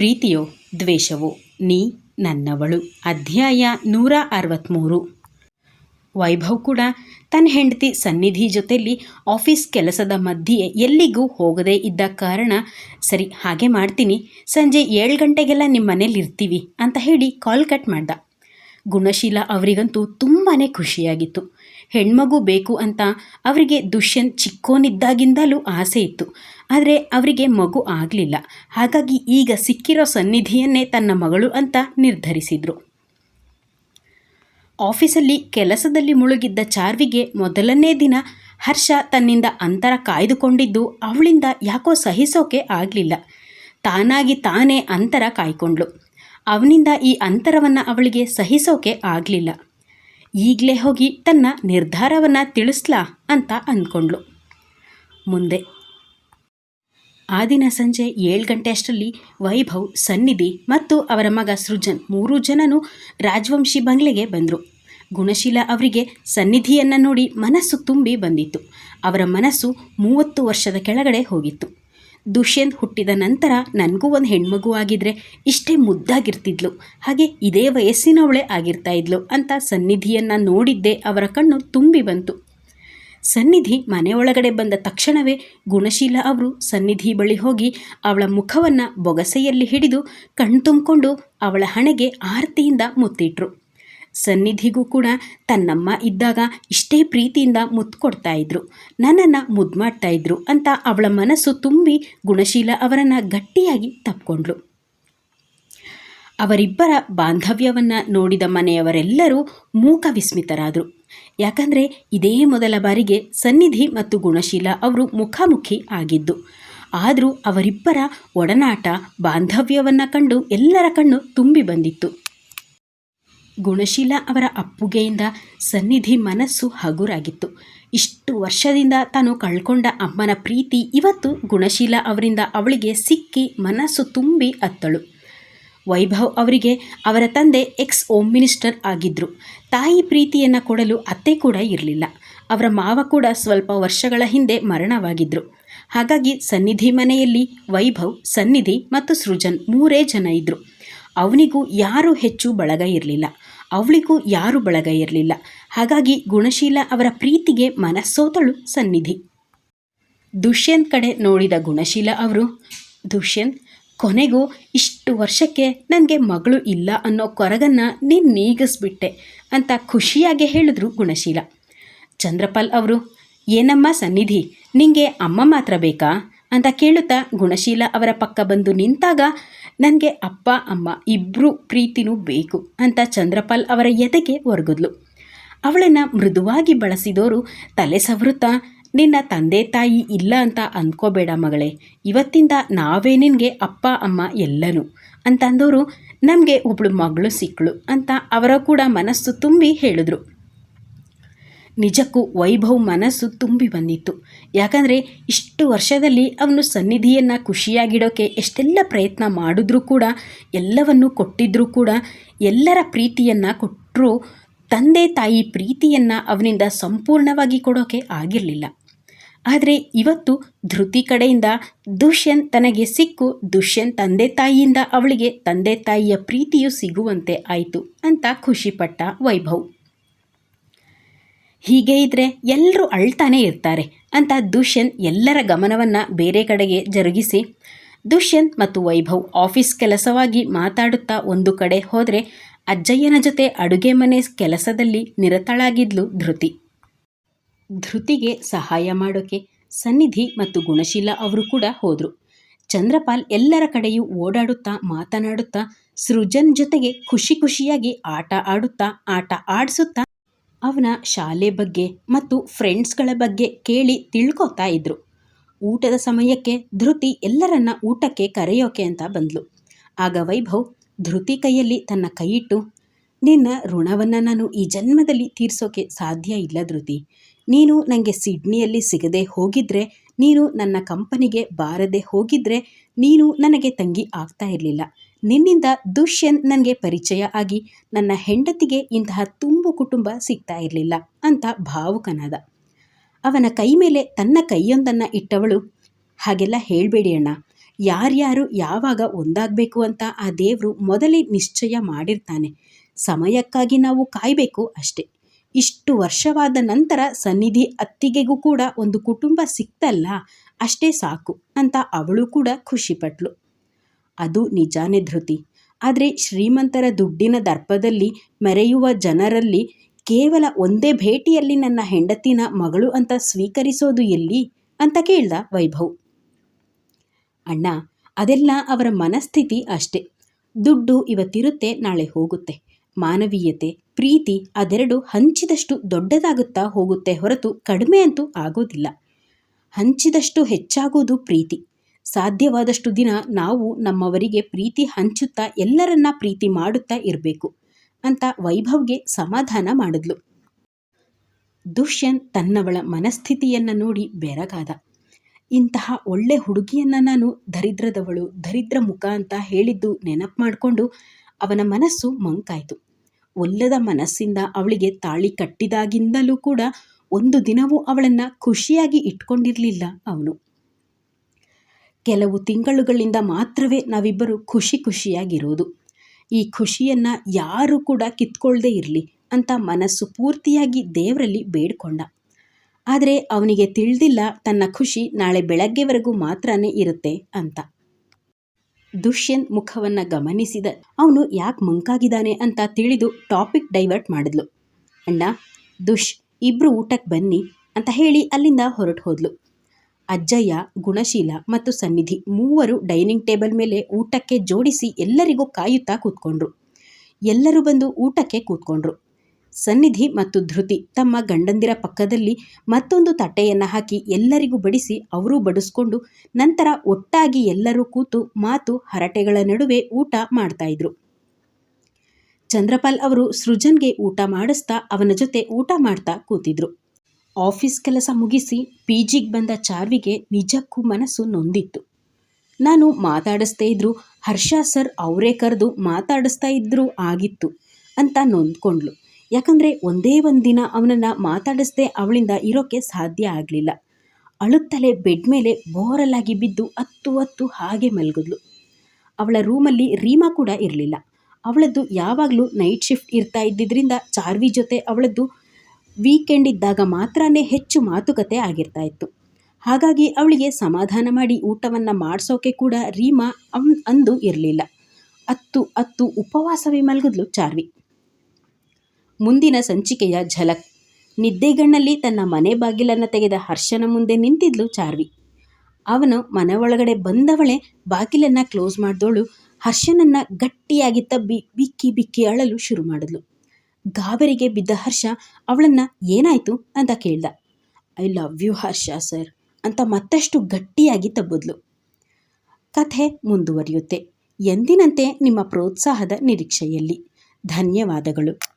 ಪ್ರೀತಿಯೋ ದ್ವೇಷವೋ ನೀ ನನ್ನವಳು. ಅಧ್ಯಾಯ ನೂರ ಅರವತ್ತ್ಮೂರು ವೈಭವ್ ಕೂಡ ತನ್ನ ಹೆಂಡತಿ ಸನ್ನಿಧಿ ಜೊತೆಯಲ್ಲಿ ಆಫೀಸ್ ಕೆಲಸದ ಮಧ್ಯೆ ಎಲ್ಲಿಗೂ ಹೋಗದೇ ಇದ್ದ ಕಾರಣ, ಸರಿ, ಹಾಗೆ ಮಾಡ್ತೀನಿ. ಸಂಜೆ ಏಳು ಗಂಟೆಗೆಲ್ಲ ನಿಮ್ಮ ಮನೇಲಿ ಇರ್ತೀವಿ ಅಂತ ಹೇಳಿ ಕಾಲ್ ಕಟ್ ಮಾಡ್ದ. ಗುಣಶೀಲ ಅವರಿಗಂತೂ ತುಂಬಾ ಖುಷಿಯಾಗಿತ್ತು. ಹೆಣ್ಮಗು ಬೇಕು ಅಂತ ಅವರಿಗೆ ದುಷ್ಯಂತ್ ಚಿಕ್ಕೋನಿದ್ದಾಗಿಂದಲೂ ಆಸೆ ಇತ್ತು. ಆದರೆ ಅವರಿಗೆ ಮಗು ಆಗಲಿಲ್ಲ. ಹಾಗಾಗಿ ಈಗ ಸಿಕ್ಕಿರೋ ಸನ್ನಿಧಿಯನ್ನೇ ತನ್ನ ಮಗಳು ಅಂತ ನಿರ್ಧರಿಸಿದರು. ಆಫೀಸಲ್ಲಿ ಕೆಲಸದಲ್ಲಿ ಮುಳುಗಿದ್ದ ಚಾರ್ವಿಗೆ ಮೊದಲನೇ ದಿನ ಹರ್ಷ ತನ್ನಿಂದ ಅಂತರ ಕಾಯ್ದುಕೊಂಡಿದ್ದು ಅವಳಿಂದ ಯಾಕೋ ಸಹಿಸೋಕೆ ಆಗಲಿಲ್ಲ. ತಾನಾಗಿ ತಾನೇ ಅಂತರ ಕಾಯ್ಕೊಂಡ್ಳು. ಅವನಿಂದ ಈ ಅಂತರವನ್ನು ಅವಳಿಗೆ ಸಹಿಸೋಕೆ ಆಗಲಿಲ್ಲ. ಈಗಲೇ ಹೋಗಿ ತನ್ನ ನಿರ್ಧಾರವನ್ನು ತಿಳಿಸ್ಲಾ ಅಂತ ಅಂದ್ಕೊಂಡ್ಳು. ಮುಂದೆ ಆ ದಿನ ಸಂಜೆ ಏಳು ಗಂಟೆ ಅಷ್ಟರಲ್ಲಿ ವೈಭವ್, ಸನ್ನಿಧಿ ಮತ್ತು ಅವರ ಮಗ ಸೃಜನ್ ಮೂರೂ ಜನನು ರಾಜವಂಶಿ ಬಂಗ್ಲೆಗೆ ಬಂದರು. ಗುಣಶೀಲ ಅವರಿಗೆ ಸನ್ನಿಧಿಯನ್ನು ನೋಡಿ ಮನಸ್ಸು ತುಂಬಿ ಬಂದಿತ್ತು. ಅವರ ಮನಸ್ಸು ಮೂವತ್ತು ವರ್ಷದ ಕೆಳಗಡೆ ಹೋಗಿತ್ತು. ದುಷ್ಯಂತ್ ಹುಟ್ಟಿದ ನಂತರ ನನಗೂ ಒಂದು ಹೆಣ್ಮಗು ಆಗಿದ್ರೆ ಇಷ್ಟೇ ಮುದ್ದಾಗಿರ್ತಿದ್ಲು. ಹಾಗೆ ಇದೇ ವಯಸ್ಸಿನವಳೇ ಆಗಿರ್ತಾ ಇದ್ಲು ಅಂತ ಸನ್ನಿಧಿಯನ್ನು ನೋಡಿದ್ದೇ ಅವರ ಕಣ್ಣು ತುಂಬಿ ಬಂತು. ಸನ್ನಿಧಿ ಮನೆಯೊಳಗಡೆ ಬಂದ ತಕ್ಷಣವೇ ಗುಣಶೀಲ ಅವರು ಸನ್ನಿಧಿ ಬಳಿ ಹೋಗಿ ಅವಳ ಮುಖವನ್ನು ಬೊಗಸೆಯಲ್ಲಿ ಹಿಡಿದು ಕಣ್ತುಂಬಿಕೊಂಡು ಅವಳ ಹಣೆಗೆ ಆರತಿಯಿಂದ ಮುತ್ತಿಟ್ರು. ಸನ್ನಿಧಿಗೂ ಕೂಡ ತನ್ನಮ್ಮ ಇದ್ದಾಗ ಇಷ್ಟೇ ಪ್ರೀತಿಯಿಂದ ಮುತ್ತು ಕೊಡ್ತಾ ಇದ್ರು. ನನ್ನನ್ನು ಮುದ್ದು ಮಾಡ್ತಾ ಇದ್ರು ಅಂತ ಅವಳ ಮನಸ್ಸು ತುಂಬಿ ಗುಣಶೀಲ ಅವರನ್ನು ಗಟ್ಟಿಯಾಗಿ ತಪ್ಕೊಂಡ್ಳು. ಅವರಿಬ್ಬರ ಬಾಂಧವ್ಯವನ್ನು ನೋಡಿದ ಮನೆಯವರೆಲ್ಲರೂ ಮೂಕ ವಿಸ್ಮಿತರಾದರು. ಯಾಕಂದರೆ ಇದೇ ಮೊದಲ ಬಾರಿಗೆ ಸನ್ನಿಧಿ ಮತ್ತು ಗುಣಶೀಲ ಅವರು ಮುಖಾಮುಖಿ ಆಗಿದ್ದು. ಆದರೂ ಅವರಿಬ್ಬರ ಒಡನಾಟ ಬಾಂಧವ್ಯವನ್ನು ಕಂಡು ಎಲ್ಲರ ಕಣ್ಣು ತುಂಬಿ ಬಂದಿತ್ತು. ಗುಣಶೀಲ ಅವರ ಅಪ್ಪುಗೆಯಿಂದ ಸನ್ನಿಧಿ ಮನಸ್ಸು ಹಗುರಾಗಿತ್ತು. ಇಷ್ಟು ವರ್ಷದಿಂದ ತಾನು ಕಳ್ಕೊಂಡ ಅಮ್ಮನ ಪ್ರೀತಿ ಇವತ್ತು ಗುಣಶೀಲ ಅವರಿಂದ ಅವಳಿಗೆ ಸಿಕ್ಕಿ ಮನಸ್ಸು ತುಂಬಿ ಅತ್ತಳು. ವೈಭವ್ ಅವರಿಗೆ ಅವರ ತಂದೆ ಎಕ್ಸ್ ಓಮ್ ಮಿನಿಸ್ಟರ್ ಆಗಿದ್ದರು ತಾಯಿ ಪ್ರೀತಿಯನ್ನು ಕೊಡಲು ಅತ್ತೆ ಕೂಡ ಇರಲಿಲ್ಲ. ಅವರ ಮಾವ ಕೂಡ ಸ್ವಲ್ಪ ವರ್ಷಗಳ ಹಿಂದೆ ಮರಣವಾಗಿದ್ದರು ಹಾಗಾಗಿ ಸನ್ನಿಧಿ ಮನೆಯಲ್ಲಿ ವೈಭವ್, ಸನ್ನಿಧಿ ಮತ್ತು ಸೃಜನ್ ಮೂರೇ ಜನ ಇದ್ದರು ಅವನಿಗೂ ಯಾರೂ ಹೆಚ್ಚು ಬಳಗ ಇರಲಿಲ್ಲ. ಅವಳಿಗೂ ಯಾರೂ ಬಳಗ ಇರಲಿಲ್ಲ. ಹಾಗಾಗಿ ಗುಣಶೀಲ ಅವರ ಪ್ರೀತಿಗೆ ಮನಸ್ಸೋತಳು ಸನ್ನಿಧಿ. ದುಷ್ಯಂತ್ ಕಡೆ ನೋಡಿದ ಗುಣಶೀಲ ಅವರು, ದುಷ್ಯಂತ್ ಕೊನೆಗೂ ಇಷ್ಟು ವರ್ಷಕ್ಕೆ ನನಗೆ ಮಗಳು ಇಲ್ಲ ಅನ್ನೋ ಕೊರಗನ್ನು ನೀನು ನೀಗಿಸ್ಬಿಟ್ಟೆ ಅಂತ ಖುಷಿಯಾಗಿ ಹೇಳಿದ್ರು ಗುಣಶೀಲ. ಚಂದ್ರಪಾಲ್ ಅವರು, ಏನಮ್ಮ ಸನ್ನಿಧಿ, ನಿಂಗೆ ಅಮ್ಮ ಮಾತ್ರ ಬೇಕಾ? ಅಂತ ಕೇಳುತ್ತಾ ಗುಣಶೀಲ ಅವರ ಪಕ್ಕ ಬಂದು ನಿಂತಾಗ, ನನಗೆ ಅಪ್ಪ, ಅಮ್ಮ ಇಬ್ಬರು ಪ್ರೀತಿನೂ ಬೇಕು ಅಂತ ಚಂದ್ರಪಾಲ್ ಅವರ ಎದೆಗೆ ಒರಗಿದ್ಲು. ಅವಳನ್ನು ಮೃದುವಾಗಿ ಬಳಸಿದವರು ತಲೆ ಸವರುತ್ತಾ ನಿನ್ನ ತಂದೆ ತಾಯಿ ಇಲ್ಲ ಅಂತ ಅಂದ್ಕೋಬೇಡ ಮಗಳೇ. ಇವತ್ತಿಂದ ನಾವೇ ನಿನಗೆ ಅಪ್ಪ, ಅಮ್ಮ ಎಲ್ಲನೂ. ಅಂತಂದವರು ನಮಗೆ ಒಬ್ಳು ಮಗಳು ಸಿಕ್ಕಳು ಅಂತ ಅವರ ಕೂಡ ಮನಸ್ಸು ತುಂಬಿ ಹೇಳಿದ್ರು. ನಿಜಕ್ಕೂ ವೈಭವ್ ಮನಸ್ಸು ತುಂಬಿ ಬಂದಿತ್ತು. ಯಾಕಂದರೆ ಇಷ್ಟು ವರ್ಷದಲ್ಲಿ ಅವನು ಸನ್ನಿಧಿಯನ್ನು ಖುಷಿಯಾಗಿಡೋಕೆ ಎಷ್ಟೆಲ್ಲ ಪ್ರಯತ್ನ ಮಾಡಿದ್ರೂ ಕೂಡ, ಎಲ್ಲವನ್ನು ಕೊಟ್ಟಿದ್ರೂ ಕೂಡ, ಎಲ್ಲರ ಪ್ರೀತಿಯನ್ನು ಕೊಟ್ಟರೂ ತಂದೆ ತಾಯಿ ಪ್ರೀತಿಯನ್ನು ಅವನಿಂದ ಸಂಪೂರ್ಣವಾಗಿ ಕೊಡೋಕೆ ಆಗಿರಲಿಲ್ಲ. ಆದರೆ ಇವತ್ತು ಧೃತಿ ಕಡೆಯಿಂದ ದುಷ್ಯಂತ್ ತನಗೆ ಸಿಕ್ಕು, ದುಷ್ಯಂತ್ ತಂದೆ ತಾಯಿಯಿಂದ ಅವಳಿಗೆ ತಂದೆ ತಾಯಿಯ ಪ್ರೀತಿಯು ಸಿಗುವಂತೆ ಆಯಿತು ಅಂತ ಖುಷಿಪಟ್ಟ ವೈಭವ್. ಹೀಗೆ ಇದ್ದರೆ ಎಲ್ಲರೂ ಅಳ್ತಾನೆ ಇರ್ತಾರೆ ಅಂತ ದುಷ್ಯಂತ್ ಎಲ್ಲರ ಗಮನವನ್ನು ಬೇರೆ ಕಡೆಗೆ ಜರುಗಿಸಿ, ದುಷ್ಯಂತ್ ಮತ್ತು ವೈಭವ್ ಆಫೀಸ್ ಕೆಲಸವಾಗಿ ಮಾತಾಡುತ್ತಾ ಒಂದು ಕಡೆ ಹೋದರೆ ಅಜ್ಜಯ್ಯನ ಜೊತೆ ಅಡುಗೆ ಮನೆ ಕೆಲಸದಲ್ಲಿ ನಿರತಳಾಗಿದ್ಲು ಧೃತಿ. ಧೃತಿಗೆ ಸಹಾಯ ಮಾಡೋಕೆ ಸನ್ನಿಧಿ ಮತ್ತು ಗುಣಶೀಲ ಅವರು ಕೂಡ ಹೋದರು. ಚಂದ್ರಪಾಲ್ ಎಲ್ಲರ ಕಡೆಯೂ ಓಡಾಡುತ್ತಾ ಮಾತನಾಡುತ್ತಾ ಸೃಜನ್ ಜೊತೆಗೆ ಖುಷಿ ಖುಷಿಯಾಗಿ ಆಟ ಆಡುತ್ತಾ ಆಟ ಆಡಿಸುತ್ತಾ ಅವನ ಶಾಲೆ ಬಗ್ಗೆ ಮತ್ತು ಫ್ರೆಂಡ್ಸ್ಗಳ ಬಗ್ಗೆ ಕೇಳಿ ತಿಳ್ಕೊತಾ ಇದ್ರು. ಊಟದ ಸಮಯಕ್ಕೆ ಧೃತಿ ಎಲ್ಲರನ್ನ ಊಟಕ್ಕೆ ಕರೆಯೋಕೆ ಅಂತ ಬಂದ್ಲು. ಆಗ ವೈಭವ್ ಧೃತಿ ಕೈಯಲ್ಲಿ ತನ್ನ ಕೈಯಿಟ್ಟು, ನಿನ್ನ ಋಣವನ್ನು ನಾನು ಈ ಜನ್ಮದಲ್ಲಿ ತೀರಿಸೋಕೆ ಸಾಧ್ಯ ಇಲ್ಲ ಧೃತಿ. ನೀನು ನನಗೆ ಸಿಡ್ನಿಯಲ್ಲಿ ಸಿಗದೆ ಹೋಗಿದ್ರೆ, ನೀನು ನನ್ನ ಕಂಪನಿಗೆ ಬಾರದೆ ಹೋಗಿದ್ರೆ, ನೀನು ನನಗೆ ತಂಗಿ ಆಗ್ತಾ ಇರಲಿಲ್ಲ. ನಿನ್ನಿಂದ ದುಷ್ಯಂತ್ ನನಗೆ ಪರಿಚಯ ಆಗಿ, ನನ್ನ ಹೆಂಡತಿಗೆ ಇಂತಹ ತುಂಬು ಕುಟುಂಬ ಸಿಗ್ತಾ ಇರಲಿಲ್ಲ ಅಂತ ಭಾವುಕನಾದ. ಅವನ ಕೈ ಮೇಲೆ ತನ್ನ ಕೈಯೊಂದನ್ನು ಇಟ್ಟವಳು, ಹಾಗೆಲ್ಲ ಹೇಳಬೇಡಿ ಅಣ್ಣ. ಯಾರ್ಯಾರು ಯಾವಾಗ ಒಂದಾಗಬೇಕು ಅಂತ ಆ ದೇವರು ಮೊದಲೇ ನಿಶ್ಚಯ ಮಾಡಿರ್ತಾನೆ. ಸಮಯಕ್ಕಾಗಿ ನಾವು ಕಾಯಬೇಕು ಅಷ್ಟೆ. ಇಷ್ಟು ವರ್ಷವಾದ ನಂತರ ಸನ್ನಿಧಿ ಅತ್ತಿಗೆಗೂ ಕೂಡ ಒಂದು ಕುಟುಂಬ ಸಿಕ್ತಲ್ಲ, ಅಷ್ಟೇ ಸಾಕು ಅಂತ ಅವಳು ಕೂಡ ಖುಷಿಪಟ್ಲು. ಅದು ನಿಜಾನೇ ಧೃತಿ. ಆದರೆ ಶ್ರೀಮಂತರ ದುಡ್ಡಿನ ದರ್ಪದಲ್ಲಿ ಮೆರೆಯುವ ಜನರಲ್ಲಿ ಕೇವಲ ಒಂದೇ ಭೇಟಿಯಲ್ಲಿ ನನ್ನ ಹೆಂಡತಿನ ಮಗಳು ಅಂತ ಸ್ವೀಕರಿಸೋದು ಎಲ್ಲಿ? ಅಂತ ಕೇಳ್ದ ವೈಭವ್. ಅಣ್ಣ, ಅದೆಲ್ಲ ಅವರ ಮನಸ್ಥಿತಿ ಅಷ್ಟೆ. ದುಡ್ಡು ಇವತ್ತಿರುತ್ತೆ, ನಾಳೆ ಹೋಗುತ್ತೆ. ಮಾನವೀಯತೆ, ಪ್ರೀತಿ ಅದೆರಡು ಹಂಚಿದಷ್ಟು ದೊಡ್ಡದಾಗುತ್ತಾ ಹೋಗುತ್ತೆ ಹೊರತು ಕಡಿಮೆ ಅಂತೂ ಆಗೋದಿಲ್ಲ. ಹಂಚಿದಷ್ಟು ಹೆಚ್ಚಾಗೋದು ಪ್ರೀತಿ. ಸಾಧ್ಯವಾದಷ್ಟು ದಿನ ನಾವು ನಮ್ಮವರಿಗೆ ಪ್ರೀತಿ ಹಂಚುತ್ತಾ ಎಲ್ಲರನ್ನ ಪ್ರೀತಿ ಮಾಡುತ್ತಾ ಇರಬೇಕು ಅಂತ ವೈಭವ್ಗೆ ಸಮಾಧಾನ ಮಾಡಿದ್ಲು. ದುಷ್ಯಂತ್ ತನ್ನವಳ ಮನಸ್ಥಿತಿಯನ್ನು ನೋಡಿ ಬೆರಗಾದ. ಇಂತಹ ಒಳ್ಳೆ ಹುಡುಗಿಯನ್ನು ನಾನು ದರಿದ್ರದವಳು, ದರಿದ್ರ ಮುಖ ಅಂತ ಹೇಳಿದ್ದು ನೆನಪು ಮಾಡಿಕೊಂಡು ಅವನ ಮನಸ್ಸು ಮಂಕಾಯಿತು. ಒಲ್ಲದ ಮನಸ್ಸಿಂದ ಅವಳಿಗೆ ತಾಳಿ ಕಟ್ಟಿದಾಗಿಂದಲೂ ಕೂಡ ಒಂದು ದಿನವೂ ಅವಳನ್ನು ಖುಷಿಯಾಗಿ ಇಟ್ಕೊಂಡಿರಲಿಲ್ಲ ಅವನು. ಕೆಲವು ತಿಂಗಳುಗಳಿಂದ ಮಾತ್ರವೇ ನಾವಿಬ್ಬರು ಖುಷಿ ಖುಷಿಯಾಗಿರೋದು. ಈ ಖುಷಿಯನ್ನು ಯಾರೂ ಕೂಡ ಕಿತ್ಕೊಳ್ದೇ ಇರಲಿ ಅಂತ ಮನಸ್ಸು ಪೂರ್ತಿಯಾಗಿ ದೇವರಲ್ಲಿ ಬೇಡ್ಕೊಂಡ. ಆದರೆ ಅವನಿಗೆ ತಿಳಿದಿಲ್ಲ ತನ್ನ ಖುಷಿ ನಾಳೆ ಬೆಳಗ್ಗೆವರೆಗೂ ಮಾತ್ರನೇ ಇರುತ್ತೆ ಅಂತ. ದುಷ್ಯಂತ್ ಮುಖವನ್ನು ಗಮನಿಸಿದ ಅವನು ಯಾಕೆ ಮಂಕಾಗಿದ್ದಾನೆ ಅಂತ ತಿಳಿದು ಟಾಪಿಕ್ ಡೈವರ್ಟ್ ಮಾಡಿದ್ಲು. ಅಣ್ಣ, ದುಷ್ ಇಬ್ಬರು ಊಟಕ್ಕೆ ಬನ್ನಿ ಅಂತ ಹೇಳಿ ಅಲ್ಲಿಂದ ಹೊರಟು ಹೋದ್ಲು. ಅಜ್ಜಯ್ಯ, ಗುಣಶೀಲ ಮತ್ತು ಸನ್ನಿಧಿ ಮೂವರು ಡೈನಿಂಗ್ ಟೇಬಲ್ ಮೇಲೆ ಊಟಕ್ಕೆ ಜೋಡಿಸಿ ಎಲ್ಲರಿಗೂ ಕಾಯುತ್ತಾ ಕೂತ್ಕೊಂಡ್ರು. ಎಲ್ಲರೂ ಬಂದು ಊಟಕ್ಕೆ ಕೂತ್ಕೊಂಡ್ರು. ಸನ್ನಿಧಿ ಮತ್ತು ಧೃತಿ ತಮ್ಮ ಗಂಡಂದಿರ ಪಕ್ಕದಲ್ಲಿ ಮತ್ತೊಂದು ತಟ್ಟೆಯನ್ನು ಹಾಕಿ ಎಲ್ಲರಿಗೂ ಬಡಿಸಿ ಅವರೂ ಬಡಿಸ್ಕೊಂಡು ನಂತರ ಒಟ್ಟಾಗಿ ಎಲ್ಲರೂ ಕೂತು ಮಾತು ಹರಟೆಗಳ ನಡುವೆ ಊಟ ಮಾಡ್ತಾ ಇದ್ರು. ಚಂದ್ರಪಾಲ್ ಅವರು ಸೃಜನ್ಗೆ ಊಟ ಮಾಡಿಸ್ತಾ ಅವನ ಜೊತೆ ಊಟ ಮಾಡ್ತಾ ಕೂತಿದ್ರು. ಆಫೀಸ್ ಕೆಲಸ ಮುಗಿಸಿ ಪಿ ಜಿಗೆ ಬಂದ ಚಾರ್ವಿಗೆ ನಿಜಕ್ಕೂ ಮನಸ್ಸು ನೊಂದಿತ್ತು. ನಾನು ಮಾತಾಡಿಸ್ತಾ ಇದ್ರು, ಹರ್ಷ ಸರ್ ಅವರೇ ಕರೆದು ಮಾತಾಡಿಸ್ತಾ ಇದ್ರು ಆಗಿತ್ತು ಅಂತ ನೊಂದ್ಕೊಂಡ್ಲು ಯಾಕಂದರೆ ಒಂದೇ ಒಂದು ದಿನ ಅವನನ್ನು ಮಾತಾಡಿಸ್ದೆ ಅವಳಿಂದ ಇರೋಕ್ಕೆ ಸಾಧ್ಯ ಆಗಲಿಲ್ಲ. ಅಳುತ್ತಲೇ ಬೆಡ್ ಮೇಲೆ ಬೋರಲ್ಲಾಗಿ ಬಿದ್ದು ಅತ್ತು ಅತ್ತು ಹಾಗೆ ಮಲಗಿದ್ಲು. ಅವಳ ರೂಮಲ್ಲಿ ರೀಮಾ ಕೂಡ ಇರಲಿಲ್ಲ. ಅವಳದ್ದು ಯಾವಾಗಲೂ ನೈಟ್ ಶಿಫ್ಟ್ ಇರ್ತಾ ಇದ್ದಿದ್ದರಿಂದ ಚಾರ್ವಿ ಜೊತೆ ಅವಳದ್ದು ವೀಕೆಂಡ್ ಇದ್ದಾಗ ಮಾತ್ರ ಹೆಚ್ಚು ಮಾತುಕತೆ ಆಗಿರ್ತಾ ಇತ್ತು. ಹಾಗಾಗಿ ಅವಳಿಗೆ ಸಮಾಧಾನ ಮಾಡಿ ಊಟವನ್ನು ಮಾಡಿಸೋಕೆ ಕೂಡ ರೀಮಾ ಅಂದು ಇರಲಿಲ್ಲ. ಅತ್ತು ಅತ್ತು ಉಪವಾಸವೇ ಮಲಗಿದ್ಲು ಚಾರ್ವಿ. ಮುಂದಿನ ಸಂಚಿಕೆಯ ಝಲಕ್. ನಿದ್ದೆಗಣ್ಣಲ್ಲಿ ತನ್ನ ಮನೆ ಬಾಗಿಲನ್ನು ತೆಗೆದ ಹರ್ಷನ ಮುಂದೆ ನಿಂತಿದ್ಲು ಚಾರ್ವಿ. ಅವನು ಮನೆ ಒಳಗಡೆ ಬಂದವಳೆ ಬಾಗಿಲನ್ನು ಕ್ಲೋಸ್ ಮಾಡಿದವಳು ಹರ್ಷನನ್ನು ಗಟ್ಟಿಯಾಗಿ ತಬ್ಬಿ ಬಿಕ್ಕಿ ಬಿಕ್ಕಿ ಅಳಲು ಶುರು ಮಾಡಿದ್ಲು. ಗಾಬರಿಗೆ ಬಿದ್ದ ಹರ್ಷ ಅವಳನ್ನು ಏನಾಯಿತು ಅಂತ ಕೇಳ್ದ. I love you Harsha sir ಅಂತ ಮತ್ತಷ್ಟು ಗಟ್ಟಿಯಾಗಿ ತಬ್ಬಿದ್ಲು. ಕಥೆ ಮುಂದುವರಿಯುತ್ತೆ. ಎಂದಿನಂತೆ ನಿಮ್ಮ ಪ್ರೋತ್ಸಾಹದ ನಿರೀಕ್ಷೆಯಲ್ಲಿ. ಧನ್ಯವಾದಗಳು.